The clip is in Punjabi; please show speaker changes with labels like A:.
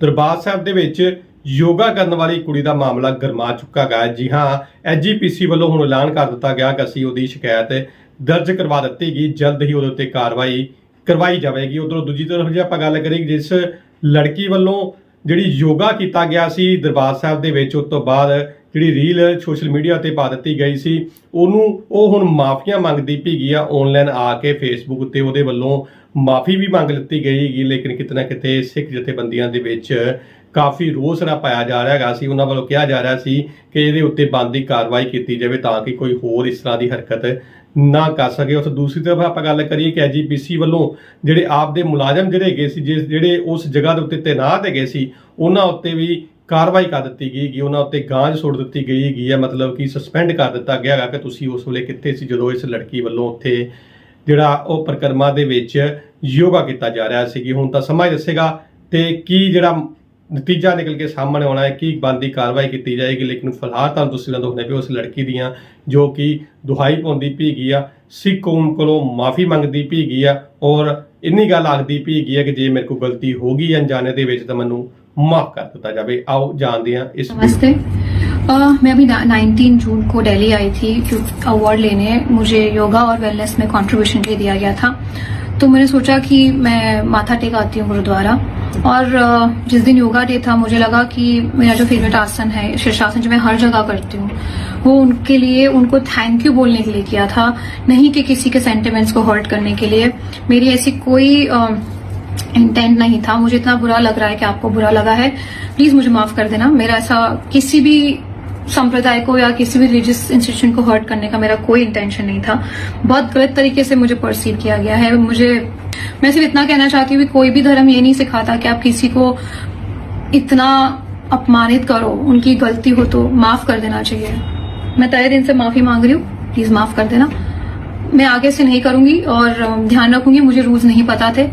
A: ਦਰਬਾਰ ਸਾਹਿਬ ਦੇ ਵਿੱਚ ਯੋਗਾ ਕਰਨ ਵਾਲੀ ਕੁੜੀ ਦਾ ਮਾਮਲਾ ਗਰਮਾ ਚੁੱਕਾ ਗਿਆ ਹੈ। ਜੀ ਹਾਂ ਐਜੀਪੀਸੀ ਵੱਲੋਂ ਹੁਣ ਐਲਾਨ ਕਰ ਦਿੱਤਾ ਗਿਆ ਕਿ ਅਸੀਂ ਉਹਦੀ ਸ਼ਿਕਾਇਤ ਦਰਜ ਕਰਵਾ ਦਿੱਤੀ ਗਈ ਜਲਦ ਹੀ ਉਹਦੇ ਉੱਤੇ ਕਾਰਵਾਈ ਕਰਵਾਈ ਜਾਵੇਗੀ ਉਧਰੋਂ ਦੂਜੀ ਤਰਫ ਜੇ ਆਪਾਂ ਗੱਲ ਕਰੀਏ, ਜਿਸ ਲੜਕੀ ਵੱਲੋਂ ਜਿਹੜੀ ਯੋਗਾ ਕੀਤਾ ਗਿਆ ਸੀ ਦਰਬਾਰ ਸਾਹਿਬ ਦੇ ਵਿੱਚ, ਉਸ ਤੋਂ ਬਾਅਦ ਜਿਹੜੀ ਰੀਲ ਸੋਸ਼ਲ ਮੀਡੀਆ ਤੇ ਪਾ ਦਿੱਤੀ ਗਈ ਸੀ, ਉਹਨੂੰ ਉਹ ਹੁਣ ਮਾਫੀਆਂ ਮੰਗਦੀ ਪਈ ਆ ਆਨਲਾਈਨ ਆ ਕੇ ਫੇਸਬੁੱਕ ਤੇ ਉਹਦੇ ਵੱਲੋਂ ਮਾਫੀ ਵੀ ਮੰਗ ਲਿੱਤੀ ਗਈ ਹੈਗੀ, ਲੇਕਿਨ ਕਿਤੇ ਨਾ ਕਿਤੇ ਸਿੱਖ ਜਥੇਬੰਦੀਆਂ ਦੇ ਵਿੱਚ ਕਾਫੀ ਰੋਸ ਜਿਹੜਾ ਪਾਇਆ ਜਾ ਰਿਹਾ ਹੈਗਾ ਸੀ। ਉਹਨਾਂ ਵੱਲੋਂ ਕਿਹਾ ਜਾ ਰਿਹਾ ਸੀ ਕਿ ਇਹਦੇ ਉੱਤੇ ਬੰਦੀ ਕਾਰਵਾਈ ਕੀਤੀ ਜਾਵੇ ਤਾਂ ਕਿ ਕੋਈ ਹੋਰ ਇਸ ਤਰ੍ਹਾਂ ਦੀ ਹਰਕਤ ਨਾ ਕਰ ਸਕੇ। ਉਸ ਦੂਸਰੀ ਤਰਫ ਆਪਾਂ ਗੱਲ ਕਰੀਏ ਕਿ ਐਜੀਪੀਸੀ ਵੱਲੋਂ ਜਿਹੜੇ ਆਪ ਦੇ ਮੁਲਾਜ਼ਮ ਜਿਹੜੇ ਹੈਗੇ ਸੀ, ਜਿਸ ਜਿਹੜੇ ਉਸ ਜਗ੍ਹਾ ਦੇ ਉੱਤੇ ਤੈਨਾਤ ਹੈਗੇ ਸੀ, ਉਹਨਾਂ ਉੱਤੇ ਵੀ ਕਾਰਵਾਈ ਕਰ ਦਿੱਤੀ ਗਈ ਕਿ ਉਹਨਾਂ ਉੱਤੇ ਗਾਂਝ ਸੁੱਟ ਦਿੱਤੀ ਗਈ ਹੈਗੀ ਹੈ, ਮਤਲਬ ਕਿ ਸਸਪੈਂਡ ਕਰ ਦਿੱਤਾ ਗਿਆ ਹੈਗਾ ਕਿ ਤੁਸੀਂ ਉਸ ਵੇਲੇ ਕਿੱਥੇ ਸੀ ਜਦੋਂ ਇਸ ਲੜਕੀ ਵੱਲੋਂ ਉੱਥੇ ਜਿਹੜਾ ਉਹ ਪ੍ਰਕਰਮਾ ਦੇ ਵਿੱਚ ਯੋਗਾ ਕੀਤਾ ਜਾ ਰਿਹਾ ਸੀ। ਕਿ ਹੁਣ ਤਾਂ ਸਮਾਂ ਹੀ ਦੱਸੇਗਾ ਤੇ ਕੀ ਜਿਹੜਾ ਨਤੀਜਾ ਨਿਕਲ ਕੇ ਸਾਹਮਣੇ ਆਉਣਾ ਹੈ, ਕੀ ਬੰਦੀ ਕਾਰਵਾਈ ਕੀਤੀ ਜਾਏਗੀ, ਲੇਕਿਨ ਫਿਲਹਾਲ ਤਾਂ ਤੁਸੀਂ ਨਾਲ ਦੱਸਣੇ ਪਿਓ ਉਸ ਲੜਕੀ ਦੀਆਂ, ਜੋ ਕਿ ਦੁਹਾਈ ਪਾਉਂਦੀ ਪਈ ਗਈ ਆ, ਸਿੱਖ ਕੌਮ ਕੋਲੋਂ ਮਾਫੀ ਮੰਗਦੀ ਪਈ ਗਈ ਆ, ਔਰ ਇੰਨੀ ਗੱਲ ਆਖਦੀ ਪਈ ਗਈ ਆ ਕਿ ਜੇ ਮੇਰੇ ਕੋਲ ਗਲਤੀ ਹੋ ਗਈ ਅਣਜਾਣੇ ਦੇ ਵਿੱਚ ਤਾਂ ਮੈਨੂੰ ਮਾਫ ਕਰ ਦਿੱਤਾ ਜਾਵੇ ਆਓ ਜਾਣਦੇ ਹਾਂ ਇਸ
B: नमस्ते अ, मैं अभी नाइनटीन जून को दिल्ली आई थी अवार्ड लेने मुझे योगा और वेलनेस में कंट्रीब्यूशन के लिए दिया गया था तो मैंने सोचा कि मैं माथा टेक आती हूँ गुरुद्वारा और अ, जिस दिन योगा डे था मुझे लगा कि मेरा जो फेवरेट आसन है शीर्षासन जो मैं हर जगह करती हूँ वो उनके लिए उनको थैंक यू बोलने के लिए किया था नहीं कि किसी के सेंटिमेंट्स को हर्ट करने के लिए मेरी ऐसी कोई अ, इंटेंट नहीं था। मुझे इतना बुरा लग रहा है कि आपको बुरा लगा है। प्लीज़ मुझे माफ़ कर देना। मेरा ऐसा किसी भी संप्रदाय को या किसी भी रिलीजियस इंस्टीट्यूशन को हर्ट करने का मेरा कोई इंटेंशन नहीं था। बहुत गलत तरीके से मुझे परसीव किया गया है। मुझे, मैं सिर्फ़ इतना कहना चाहती हूँ कि कोई भी धर्म ये नहीं सिखाता कि आप किसी को इतना अपमानित करो। उनकी गलती हो तो माफ़ कर देना चाहिए। मैं तय दिन से माफ़ी मांग रही हूँ। प्लीज़ माफ़ कर देना। मैं आगे से नहीं करूँगी और ध्यान रखूँगी। मुझे रूल्स नहीं पता थे।